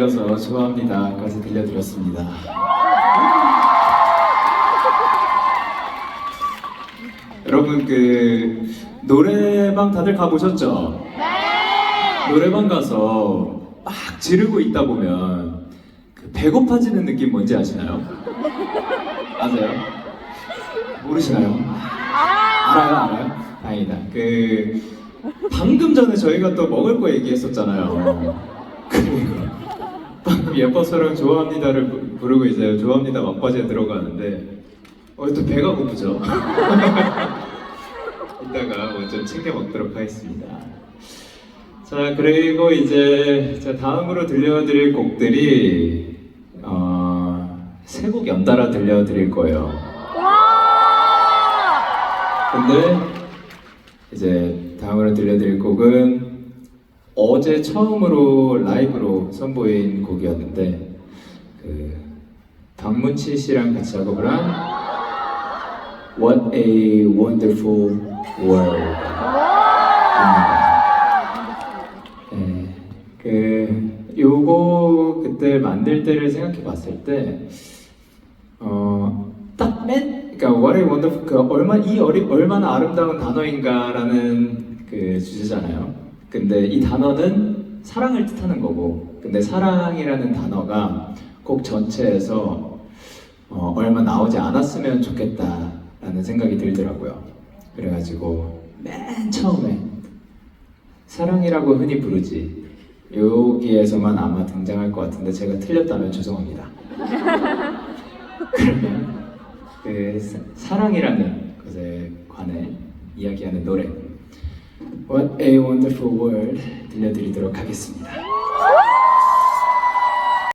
이어서 좋아합니다까지 들려드렸습니다. 여러분 그 노래방 다들 가보셨죠? 네. 노래방 가서 막 지르고 있다 보면 그 배고파지는 느낌 뭔지 아시나요? 아세요? 모르시나요? 알아요, 알아요. 다행이다. 그 방금 전에 저희가 또 먹을 거 얘기했었잖아요. 방금 예뻐서랑 좋아합니다를 부- 부르고 이제 좋아합니다 막바지에 들어가는데 어, 또 배가 고프죠. 이따가 먼저 챙겨 먹도록 하겠습니다. 자 그리고 이제 자 다음으로 들려드릴 곡들이 어, 세곡 연달아 들려드릴 거예요. 근데 이제 다음으로 들려드릴 곡은 어제 처음으로 라이브로 선보인 곡이었는데 그 박문치 씨랑 같이 작업을 한 What a Wonderful World. 네, 그 요거 그때 만들 때를 생각해 봤을 때 어, 딱 맨, 그러니까 What a Wonderful, 그 얼마 이 어리, 얼마나 아름다운 단어인가라는 그 주제잖아요. 근데 이 단어는 사랑을 뜻하는 거고, 근데 사랑이라는 단어가 곡 전체에서 어, 얼마 나오지 않았으면 좋겠다라는 생각이 들더라고요. 그래가지고 맨 처음에 사랑이라고 흔히 부르지 여기에서만 아마 등장할 것 같은데 제가 틀렸다면 죄송합니다. 그러면 그 사- 사랑이라는 것에 관해 이야기하는 노래 What a Wonderful World 들려드리도록 하겠습니다.